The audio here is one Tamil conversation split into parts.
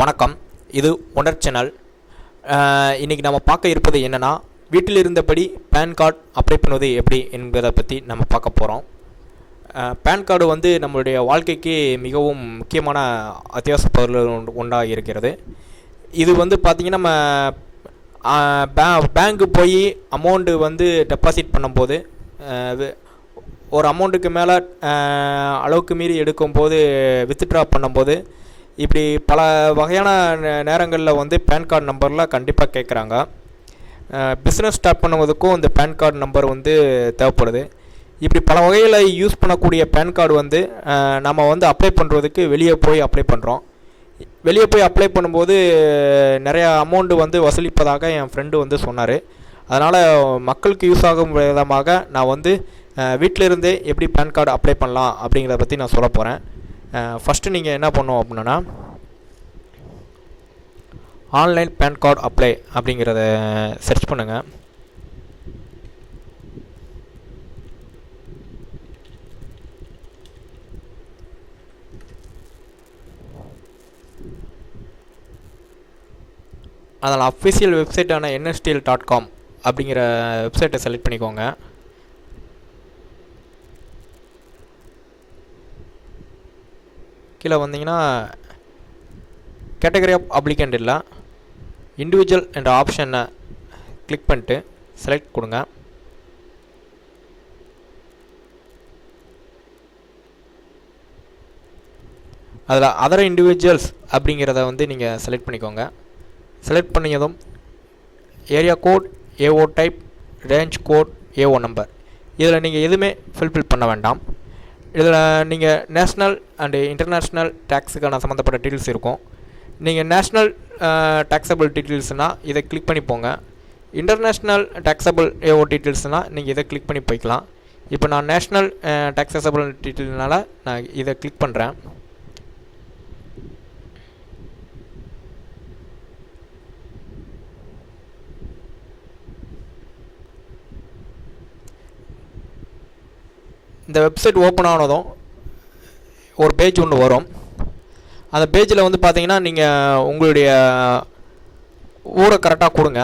வணக்கம். இது ஒண்டர் சேனல் இன்றைக்கி நம்ம பார்க்க இருப்பது என்னென்னா வீட்டில் இருந்தபடி பேன் கார்டு அப்ளை பண்ணுவது எப்படி என்பதை பற்றி நம்ம பார்க்க போகிறோம் பேன் கார்டு வந்து நம்மளுடைய வாழ்க்கைக்கு மிகவும் முக்கியமான அத்தியாவசிய பொருள் ஒன்றாக இருக்கிறது. இது வந்து பார்த்திங்கன்னா நம்ம பே பேங்க்கு போய் அமௌண்ட்டு வந்து டெபாசிட் பண்ணும்போது அஹ், ஒரு அமௌண்ட்டுக்கு மேலே அளவுக்கு மீறி எடுக்கும்போது வித்ட்ரா பண்ணும்போது இப்படி பல வகையான நேரங்களில் வந்து பேன் கார்டு நம்பர்லாம் கண்டிப்பாக கேட்குறாங்க பிஸ்னஸ் ஸ்டார்ட் பண்ணுவதுக்கும் இந்த பேன் கார்டு நம்பர் வந்து தேவைப்படுது. இப்படி பல வகையில் யூஸ் பண்ணக்கூடிய பேன் கார்டு வந்து நம்ம வந்து அப்ளை பண்ணுறதுக்கு வெளியே போய் அப்ளை பண்ணுறோம் வெளியே போய் அப்ளை பண்ணும்போது நிறையா அமௌண்ட் வந்து வசூலிப்பதாக என் ஃப்ரெண்டு வந்து சொன்னார். அதனால் மக்களுக்கு யூஸ் ஆகும் விதமாக நான் வந்து வீட்டில் இருந்தே எப்படி பேன் கார்டு அப்ளை பண்ணலாம் அப்படிங்கிறத பற்றி நான் சொல்ல போகிறேன் ஃபஸ்ட்டு நீங்கள் என்ன பண்ணணும் அப்படின்னா ஆன்லைன் பேன் கார்டு அப்ளை அப்படிங்கிறத சர்ச் பண்ணுங்கள் அதில் அஃபிஷியல் வெப்சைட்டான என்எஸ்டிஎல் டாட் காம் அப்படிங்கிற வெப்சைட்டை செலக்ட் பண்ணிக்கோங்க. கீழே வந்தீங்கன்னா கேட்டகரி ஆஃப் அப்ளிகண்ட் இல்லை. இண்டிவிஜுவல் என்ற ஆப்ஷனை கிளிக் பண்ணிட்டு செலக்ட் கொடுங்க. அதில் அதர் இண்டிவிஜுவல்ஸ் அப்படிங்கிறத வந்து நீங்கள் செலக்ட் பண்ணிக்கோங்க. Select பண்ணியதும் area code AO type range code AO number இதில் நீங்கள் எதுவுமே ஃபில்ஃபில் பண்ண வேண்டாம். இதில் நீங்கள் நேஷ்னல் அண்டு இன்டர்நேஷ்னல் டேக்ஸுக்கான சம்மந்தப்பட்ட டீட்டெயில்ஸ் இருக்கும். நீங்கள் நேஷ்னல் டேக்ஸபிள் டீட்டெயில்ஸ்னால் இதை கிளிக் பண்ணி போங்க. இன்டர்நேஷ்னல் டேக்ஸபிள் ஏஓ டீட்டெயில்ஸ்னால் நீங்கள் இதை கிளிக் பண்ணி போய்க்கலாம். இப்போ நான் நேஷ்னல் டேக்ஸபிள் டீட்டெயில்னால நான் இதை கிளிக் பண்ணுறேன் இந்த வெப்சைட் ஓப்பன் ஆனதும் ஒரு பேஜ் ஒன்று வரும். அந்த பேஜில் வந்து பார்த்தீங்கன்னா நீங்கள் உங்களுடைய ஊரை கரெக்டாக கொடுங்க.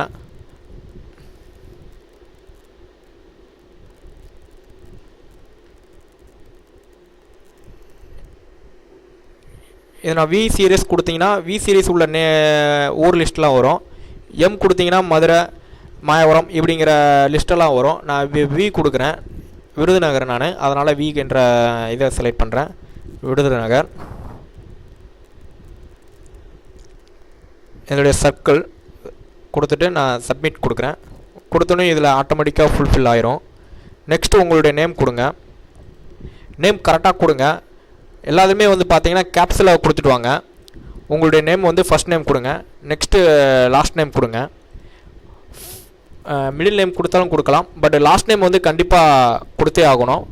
இது நான் வி சீரியஸ் கொடுத்தீங்கன்னா வி சீரியஸ் உள்ள நே ஊர் லிஸ்ட்லாம் வரும். எம் கொடுத்தீங்கன்னா மதுரை மாயவரம் இப்படிங்கிற லிஸ்ட்டெல்லாம் வரும். நான் வி வி கொடுக்குறேன். விருதுநகர் நான். அதனால் வீக் என்ற இதை செலக்ட் பண்ணுறேன் விருதுநகர். என்னுடைய சர்க்கிள் கொடுத்துட்டு நான் சப்மிட் கொடுக்குறேன். கொடுத்தோன்னே இதில் ஆட்டோமேட்டிக்காக ஃபுல்ஃபில் ஆயிரும். நெக்ஸ்ட்டு உங்களுடைய நேம் கொடுங்க. நேம் கரெக்டாக கொடுங்க. எல்லாத்துமே வந்து பார்த்தீங்கன்னா கேப்ஸில் கொடுத்துட்டு வாங்க. உங்களுடைய நேம் வந்து ஃபஸ்ட் நேம் கொடுங்க. நெக்ஸ்ட்டு லாஸ்ட் நேம் கொடுங்க. மிடில் நேம் கொடுத்தாலும் கொடுக்கலாம். பட் லாஸ்ட் நேம் வந்து கண்டிப்பாக கொடுத்தே ஆகணும்.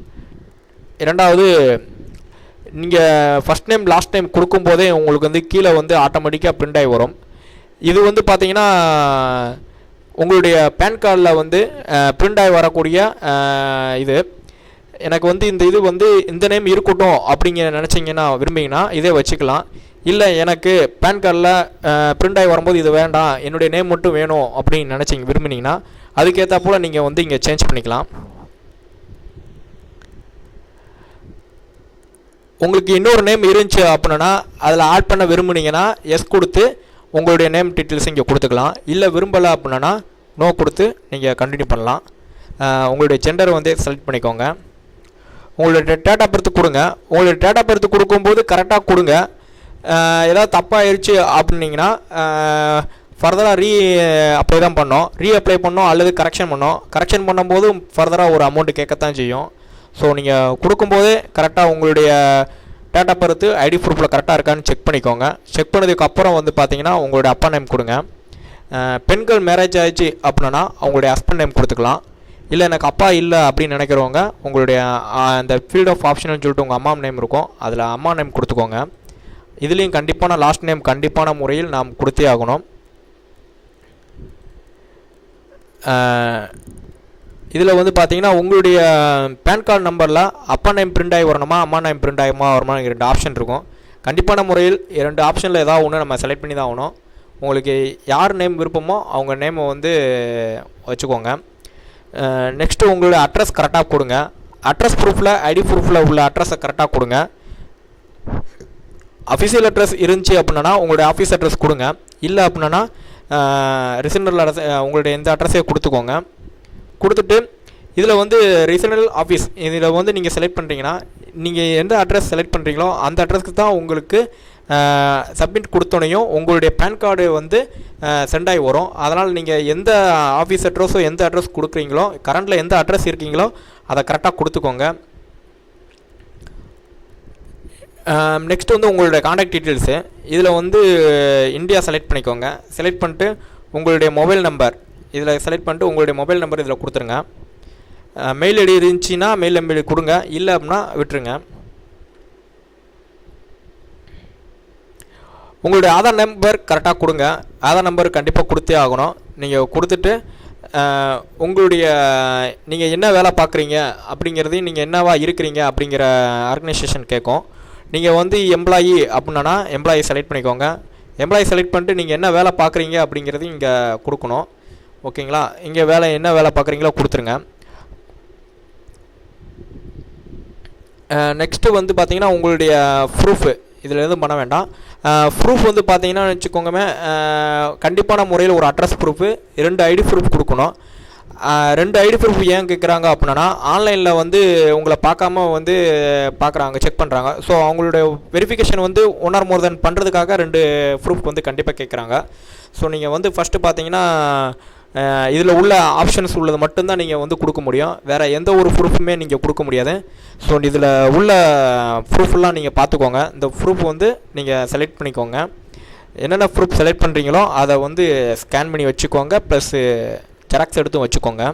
இரண்டாவது நீங்கள் ஃபஸ்ட் நேம் லாஸ்ட் நேம் கொடுக்கும்போதே உங்களுக்கு வந்து கீழே வந்து ஆட்டோமேட்டிக்காக பிரிண்ட் ஆகி வரும். இது வந்து பார்த்தீங்கன்னா உங்களுடைய பேன் கார்டில் வந்து பிரிண்ட் ஆகி வரக்கூடிய இது. எனக்கு வந்து இந்த இது வந்து இந்த நேம் இருக்கட்டும் அப்படிங்க நினச்சிங்கன்னா விரும்பிங்கன்னா இதே வச்சுக்கலாம். இல்லை எனக்கு பேன் கார்டில் பிரிண்ட் ஆகி வரும்போது இது வேண்டாம் என்னுடைய நேம் மட்டும் வேணும் அப்படின்னு நினச்சிங்க விரும்பினீங்கன்னா அதுக்கேற்ற போல் நீங்கள் வந்து இங்கே சேஞ்ச் பண்ணிக்கலாம். உங்களுக்கு இன்னொரு நேம் இருந்துச்சு அப்படின்னா அதில் ஆட் பண்ண விரும்புனீங்கன்னா எஸ் கொடுத்து உங்களுடைய நேம் டீட்டெயில்ஸ் இங்கே கொடுத்துக்கலாம். இல்லை விரும்பலை அப்படின்னா நோ கொடுத்து நீங்கள் கண்டினியூ பண்ணலாம். உங்களுடைய ஜெண்டர் வந்து செலக்ட் பண்ணிக்கோங்க. உங்களுடைய டேட்டா பர்த் கொடுங்க. உங்களுடைய டேட்டா பர்த் கொடுக்கும்போது கரெக்டாக கொடுங்க. ஏதாவது தப்பாகிருச்சு அப்படின்னீங்கன்னா ஃபர்தராக ரீ அப்ளை தான் பண்ணோம். ரீ அப்ளை பண்ணோம் அல்லது கரெக்ஷன் பண்ணோம். கரெக்ஷன் பண்ணும்போது ஃபர்தராக ஒரு அமௌண்ட்டு கேட்கத்தான் செய்யும். ஸோ நீங்கள் கொடுக்கும்போதே கரெக்டாக உங்களுடைய டேட்டா பர்த்து ஐடி ப்ரூஃபில் கரெக்டாக இருக்கான்னு செக் பண்ணிக்கோங்க. செக் பண்ணதுக்கு அப்புறம் வந்து பார்த்தீங்கன்னா உங்களுடைய அப்பா நேம் கொடுங்க. பெண்கள் மேரேஜ் ஆயிடுச்சு அப்படின்னா அவங்களுடைய ஹஸ்பண்ட் நேம் கொடுத்துக்கலாம். இல்லை எனக்கு அப்பா இல்லை அப்படின்னு நினைக்கிறவங்க உங்களுடைய அந்த ஃபீல்ட் ஆஃப் ஆப்ஷனல்னு சொல்லிட்டு உங்கள் அம்மா நேம் இருக்கும். அதில் அம்மா நேம் கொடுத்துக்கோங்க. இதுலேயும் கண்டிப்பான லாஸ்ட் நேம் கண்டிப்பான முறையில் நாம் கொடுத்தே ஆகணும். இதில் வந்து பார்த்தீங்கன்னா உங்களுடைய பேன் கார்டு நம்பரில் அப்பா நேம் பிரிண்ட் ஆகி வரணுமா அம்மா நேம் பிரிண்ட் ஆகுமா வருமா ரெண்டு ஆப்ஷன் இருக்கும். கண்டிப்பான முறையில் இரண்டு ஆப்ஷனில் ஏதாவது ஒன்று நம்ம செலக்ட் பண்ணி தான் ஆகணும். உங்களுக்கு யார் நேம் விருப்பமோ அவங்க நேமை வந்து வச்சுக்கோங்க. நெக்ஸ்ட்டு உங்களோட அட்ரஸ் கரெக்டாக கொடுங்க. அட்ரஸ் ப்ரூஃபில் ஐடி ப்ரூஃபில் உள்ள அட்ரஸை கரெக்டாக கொடுங்க. அஃபிஷியல் அட்ரஸ் இருந்துச்சு அப்படின்னா உங்களுடைய ஆஃபீஸ் அட்ரஸ் கொடுங்க. இல்லை அப்படின்னா ரிசனல் அட்ரஸ் உங்களுடைய எந்த அட்ரஸே கொடுத்துக்கோங்க. கொடுத்துட்டு இதில் வந்து ரீசனல் ஆஃபீஸ் இதில் வந்து நீங்கள் செலக்ட் பண்ணுறீங்கன்னா நீங்கள் எந்த அட்ரஸ் செலக்ட் பண்ணுறீங்களோ அந்த அட்ரஸ்க்கு தான் உங்களுக்கு சப்மிட் கொடுத்தோனையும் உங்களுடைய பேன் கார்டு வந்து சென்ட் ஆகி வரும். அதனால் நீங்கள் எந்த ஆஃபீஸ் அட்ரஸோ எந்த அட்ரஸ் கொடுக்குறீங்களோ கரண்ட்டில் எந்த அட்ரஸ் இருக்கீங்களோ அதை கரெக்டாக கொடுத்துக்கோங்க. Um, நெக்ஸ்ட் வந்து உங்களுடைய காண்டாக்ட் டீட்டெயில்ஸு இதில் வந்து இந்தியா செலக்ட் பண்ணிக்கோங்க. செலக்ட் பண்ணிட்டு உங்களுடைய மொபைல் நம்பர் இதில் செலக்ட் பண்ணிட்டு உங்களுடைய மொபைல் நம்பர் இதில் கொடுத்துருங்க. Uh, மெயில் ஐடி இருந்துச்சுன்னா மெயில் ஐடி கொடுங்க. இல்லை அப்படின்னா விட்டுருங்க. உங்களுடைய ஆதார் நம்பர் கரெக்டாக கொடுங்க. ஆதார் நம்பர் கண்டிப்பாக கொடுத்தே ஆகணும். நீங்கள் கொடுத்துட்டு uh, உங்களுடைய நீங்கள் என்ன வேலை பார்க்குறீங்க அப்படிங்கிறதையும் நீங்கள் என்னவா இருக்கிறீங்க அப்படிங்கிற ஆர்கனைசேஷன் கேட்கும் நீங்கள் வந்து எம்ப்ளாயி அப்படின்னா எம்ப்ளாயி செலக்ட் பண்ணிக்கோங்க. எம்ப்ளாயி செலக்ட் பண்ணிட்டு நீங்கள் என்ன வேலை பார்க்குறீங்க அப்படிங்கிறது இங்கே கொடுக்கணும். ஓகேங்களா? இங்கே வேலை என்ன வேலை பார்க்குறீங்களோ கொடுத்துருங்க. நெக்ஸ்ட்டு வந்து பார்த்தீங்கன்னா உங்களுடைய ப்ரூஃபு இதில் எதுவும் பண்ண வேண்டாம். ப்ரூஃப் வந்து பார்த்தீங்கன்னா வச்சுக்கோங்கமே கண்டிப்பான முறையில் ஒரு அட்ரஸ் ப்ரூஃபு ரெண்டு ஐடி ப்ரூஃப் கொடுக்கணும். ரெண்டு ஐடி ப்ரூஃப் ஏன் கேட்குறாங்க அப்படின்னா ஆன்லைனில் வந்து உங்களை பார்க்காம வந்து பார்க்குறாங்க செக் பண்ணுறாங்க ஸோ அவங்களுடைய வெரிஃபிகேஷன் வந்து ஒன் ஆர் மோர் தென் பண்ணுறதுக்காக ரெண்டு ப்ரூஃப் வந்து கண்டிப்பாக கேட்குறாங்க ஸோ நீங்கள் வந்து ஃபஸ்ட்டு பார்த்தீங்கன்னா இதில் உள்ள ஆப்ஷன்ஸ் உள்ளது மட்டும்தான் நீங்கள் வந்து கொடுக்க முடியும். வேறு எந்த ஒரு ப்ரூஃபுமே நீங்கள் கொடுக்க முடியாது. ஸோ இதில் உள்ள ப்ரூஃப்லாம் நீங்கள் பார்த்துக்கோங்க. இந்த ப்ரூஃப் வந்து நீங்கள் செலக்ட் பண்ணிக்கோங்க. என்னென்ன ப்ரூஃப் செலக்ட் பண்ணுறீங்களோ அதை வந்து ஸ்கேன் பண்ணி வச்சுக்கோங்க. ப்ளஸ்ஸு ஜெராக்ஸ் எடுத்தும் வச்சுக்கோங்க.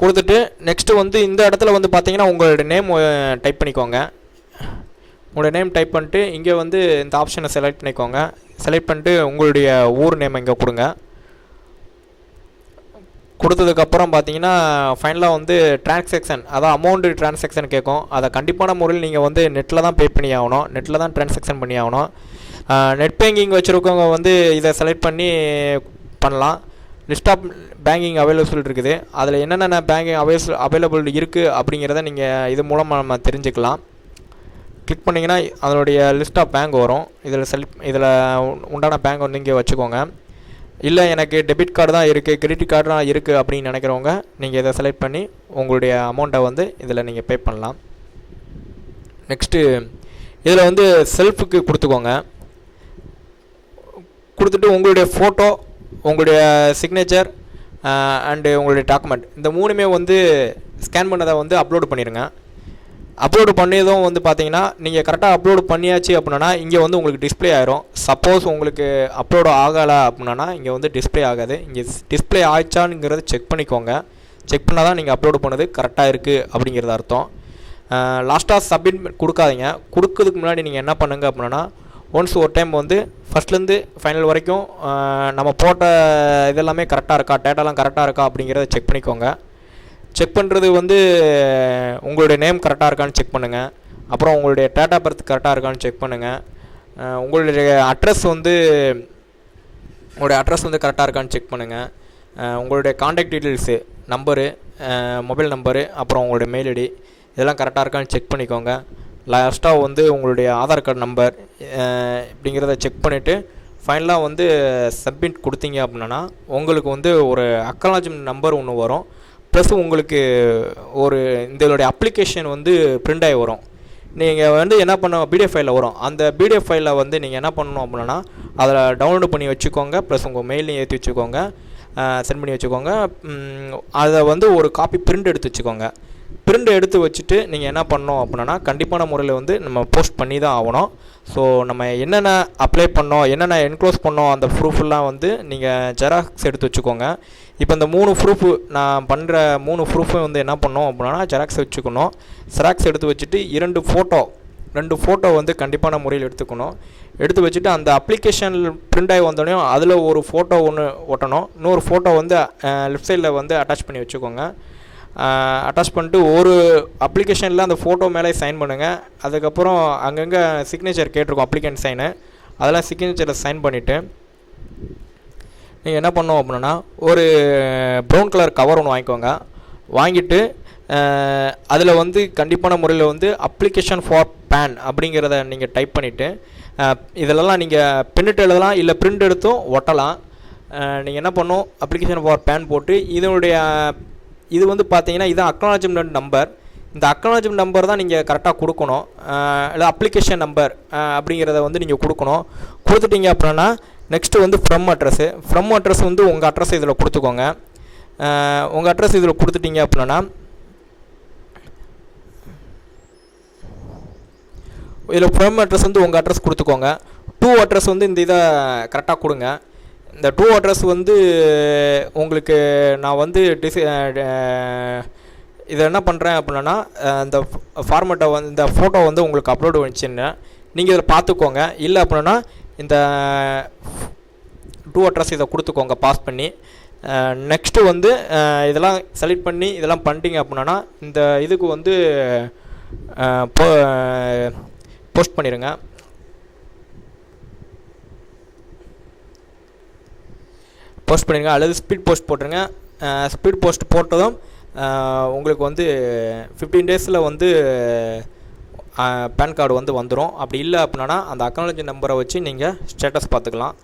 கொடுத்துட்டு நெக்ஸ்ட்டு வந்து இந்த இடத்துல வந்து பார்த்தீங்கன்னா உங்களோட நேம் டைப் பண்ணிக்கோங்க. உங்களோட நேம் டைப் பண்ணிட்டு இங்கே வந்து இந்த ஆப்ஷனை செலக்ட் பண்ணிக்கோங்க. செலக்ட் பண்ணிட்டு உங்களுடைய ஊர் நேம் இங்கே கொடுங்க. கொடுத்ததுக்கப்புறம் பார்த்தீங்கன்னா ஃபைனலாக வந்து டிரான்சாக்ஷன் அதான் அமௌண்ட்டு டிரான்சாக்ஷன் கேட்கும் அதை கண்டிப்பான முறையில் நீங்கள் வந்து நெட்டில் தான் பே பண்ணி ஆகணும். நெட்டில் தான் டிரான்சாக்ஷன் பண்ணி ஆகணும். நெட் பேங்கிங் வச்சுருக்கவங்க வந்து இதை செலக்ட் பண்ணி பண்ணலாம். லிஸ்ட் ஆஃப் பேங்கிங் அவைலபிள் இருக்குது. அதில் என்னென்ன பேங்கிங் அவைஸ் அவைலபிள் இருக்குது அப்படிங்கிறத நீங்கள் இது மூலமாக நம்ம தெரிஞ்சுக்கலாம். கிளிக் பண்ணிங்கன்னா அதனுடைய லிஸ்ட் ஆஃப் பேங்க் வரும். இதில் செல் இதில் உண்டான பேங்க் வந்து இங்கே வச்சுக்கோங்க. இல்லை எனக்கு டெபிட் கார்டு தான் இருக்குது கிரெடிட் கார்டு தான் இருக்குது அப்படின்னு நினைக்கிறவங்க நீங்கள் இதை செலக்ட் பண்ணி உங்களுடைய அமௌண்ட்டை வந்து இதில் நீங்கள் பே பண்ணலாம். நெக்ஸ்ட்டு இதில் வந்து செல்ஃபுக்கு கொடுத்துக்கோங்க. கொடுத்துட்டு உங்களுடைய ஃபோட்டோ உங்களுடைய சிக்னேச்சர் அண்டு உங்களுடைய டாக்குமெண்ட் இந்த மூணுமே வந்து ஸ்கேன் பண்ணதை வந்து அப்லோடு பண்ணிடுங்க. அப்லோடு பண்ணியதும் வந்து பார்த்தீங்கன்னா நீங்கள் கரெக்டாக அப்லோடு பண்ணியாச்சு அப்படின்னா இங்கே வந்து உங்களுக்கு டிஸ்பிளே ஆயிரும். சப்போஸ் உங்களுக்கு அப்லோடு ஆகலை அப்படின்னா இங்கே வந்து டிஸ்பிளே ஆகாது. இங்கே டிஸ்பிளே ஆயிடுச்சானுங்கிறத செக் பண்ணிக்கோங்க. செக் பண்ணால் தான் நீங்கள் அப்லோடு பண்ணது கரெக்டாக இருக்குது அப்படிங்கிறது அர்த்தம். லாஸ்ட்டாக சப்மிட் கொடுக்காதீங்க. கொடுக்கறதுக்கு முன்னாடி நீங்கள் என்ன பண்ணுங்க அப்படின்னா ஒன்ஸ் ஒரு டைம் வந்து ஃபஸ்ட்லேருந்து ஃபைனல் வரைக்கும் நம்ம போட்ட இதெல்லாமே கரெக்டாக இருக்கா? டேட்டாலாம் கரெக்டாக இருக்கா அப்படிங்கிறத செக் பண்ணிக்கோங்க. செக் பண்ணுறது வந்து உங்களுடைய நேம் கரெக்டாக இருக்கான்னு செக் பண்ணுங்கள் அப்புறம் உங்களுடைய டேட் ஆஃப் பர்த் கரெக்டாக இருக்கான்னு செக் பண்ணுங்கள் உங்களுடைய அட்ரஸ் வந்து உங்களுடைய அட்ரஸ் வந்து கரெக்டாக இருக்கான்னு செக் பண்ணுங்கள் உங்களுடைய contact details number mobile number அப்புறம் உங்களுடைய மெயில் ஐடி இதெல்லாம் கரெக்டாக இருக்கான்னு செக் பண்ணிக்கோங்க. லாஸ்ட்டாக வந்து உங்களுடைய ஆதார் கார்டு நம்பர் இப்படிங்கிறத செக் பண்ணிவிட்டு ஃபைனலாக வந்து சப்மிட் கொடுத்தீங்க அப்படின்னா உங்களுக்கு வந்து ஒரு அக்னாலஜ்மெண்ட் நம்பர் ஒன்று வரும். ப்ளஸ் உங்களுக்கு ஒரு இதனுடைய அப்ளிகேஷன் வந்து பிரிண்ட் ஆகி வரும். நீங்கள் வந்து என்ன பண்ண பிடிஎஃப் ஃபைலில் வரும். அந்த பிடிஎஃப் ஃபைலில் வந்து நீங்கள் என்ன பண்ணணும் அப்படின்னா அதில் டவுன்லோட் பண்ணி வச்சுக்கோங்க. ப்ளஸ் உங்கள் மெயிலையும் ஏற்றி வச்சுக்கோங்க. சென்ட் பண்ணி வச்சுக்கோங்க. அதை வந்து ஒரு காப்பி பிரிண்ட் எடுத்து வச்சுக்கோங்க. பிரிண்ட் எடுத்து வச்சுட்டு நீங்கள் என்ன பண்ணோம் அப்படின்னா கண்டிப்பான முறையில் வந்து நம்ம போஸ்ட் பண்ணி தான் ஆகணும். ஸோ நம்ம என்னென்ன அப்ளை பண்ணோம் என்னென்ன என்க்ளோஸ் பண்ணோம் அந்த ப்ரூஃபெல்லாம் வந்து நீங்கள் ஜெராக்ஸ் எடுத்து வச்சுக்கோங்க. இப்போ இந்த மூணு ப்ரூஃபு நான் பண்ணுற மூணு ப்ரூஃபும் வந்து என்ன பண்ணோம் அப்படின்னா ஜெராக்ஸ் வச்சுக்கணும். ஜெராக்ஸ் எடுத்து வச்சுட்டு இரண்டு ஃபோட்டோ ரெண்டு ஃபோட்டோ வந்து கண்டிப்பான முறையில் எடுத்துக்கணும். எடுத்து வச்சுட்டு அந்த அப்ளிகேஷன் பிரிண்ட் ஆகி வந்தோடனே அதில் ஒரு ஃபோட்டோ ஒன்று ஒட்டணும். இன்னொரு ஃபோட்டோ வந்து லெஃப்ட் சைடில் வந்து அட்டாச் பண்ணி வச்சுக்கோங்க. அட்டாச் பண்ணிட்டு ஒரு அப்ளிகேஷனில் அந்த ஃபோட்டோ மேலே சைன் பண்ணுங்கள் அதுக்கப்புறம் அங்கங்கே சிக்னேச்சர் கேட்டிருக்கோம் அப்ளிகேண்ட் சைனு அதெல்லாம் சிக்னேச்சரில் சைன் பண்ணிவிட்டு நீங்கள் என்ன பண்ணோம் அப்படின்னா ஒரு ப்ரௌன் கலர் கவர் ஒன்று வாங்கிக்கோங்க. வாங்கிட்டு அதில் வந்து கண்டிப்பான முறையில் வந்து அப்ளிகேஷன் ஃபார் பேன் அப்படிங்கிறத நீங்கள் டைப் பண்ணிவிட்டு இதிலலாம் நீங்கள் பின்னிட்டு எழுதலாம் இல்லை பிரிண்ட் எடுத்தும் ஒட்டலாம். நீங்கள் என்ன பண்ணும் அப்ளிகேஷன் ஃபார் பேன் போட்டு இதனுடைய இது வந்து பார்த்தீங்கன்னா இதுதான் அக்னாலஜ்மெண்ட் நம்பர் இந்த அக்னாலஜ்மெண்ட் நம்பர் தான் நீங்கள் கரெக்டாக கொடுக்கணும். இல்லை அப்ளிகேஷன் நம்பர் அப்படிங்கிறத வந்து நீங்கள் கொடுக்கணும். கொடுத்துட்டீங்க அப்படின்னா நெக்ஸ்ட்டு வந்து ஃப்ரம் அட்ரஸ்ஸு ஃப்ரம் அட்ரஸ் வந்து உங்கள் அட்ரஸ் இதில் கொடுத்துக்கோங்க. உங்கள் அட்ரஸ் இதில் கொடுத்துட்டீங்க அப்படின்னா இதில் ஃப்ரம் அட்ரஸ் வந்து உங்கள் அட்ரஸ் கொடுத்துக்கோங்க. டூ அட்ரஸ் வந்து இந்த இதை கரெக்டாக கொடுங்க. இந்த டூ அட்ரஸ் வந்து உங்களுக்கு நான் வந்து டிசை இதை என்ன பண்ணுறேன் அப்படின்னா இந்த ஃபார்மேட்டை வந்து இந்த ஃபோட்டோ வந்து உங்களுக்கு அப்லோடு வந்துச்சுன்னு நீங்கள் இதில் பார்த்துக்கோங்க. இல்லை அப்படின்னா இந்த டூ அட்ரஸ் இதை கொடுத்துக்கோங்க பாஸ் பண்ணி. நெக்ஸ்ட்டு வந்து இதெல்லாம் செலக்ட் பண்ணி இதெல்லாம் பண்ணிட்டீங்க அப்படின்னா இந்த இதுக்கு வந்து போ போஸ்ட் பண்ணிடுங்க போஸ்ட் பண்ணிடுங்க அல்லது ஸ்பீட் போஸ்ட் போட்டுருங்க. ஸ்பீட் போஸ்ட் போட்டதும் உங்களுக்கு வந்து ஃபிஃப்டீன் டேஸில் வந்து பேன் கார்டு வந்து வந்துடும் அப்படி இல்லை அப்படின்னா அந்த அக்னாலஜி நம்பரை வச்சு நீங்கள் ஸ்டேட்டஸ் பார்த்துக்கலாம்.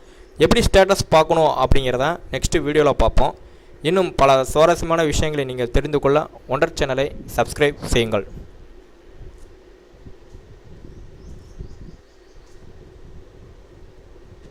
எப்படி ஸ்டேட்டஸ் பார்க்கணும் அப்படிங்கிறத நெக்ஸ்ட்டு வீடியோவில் பார்ப்போம். இன்னும் பல சுவாரஸ்யமான விஷயங்களை நீங்கள் தெரிந்து கொள்ள ஒண்டர் சேனலை சப்ஸ்கிரைப் செய்யுங்கள்.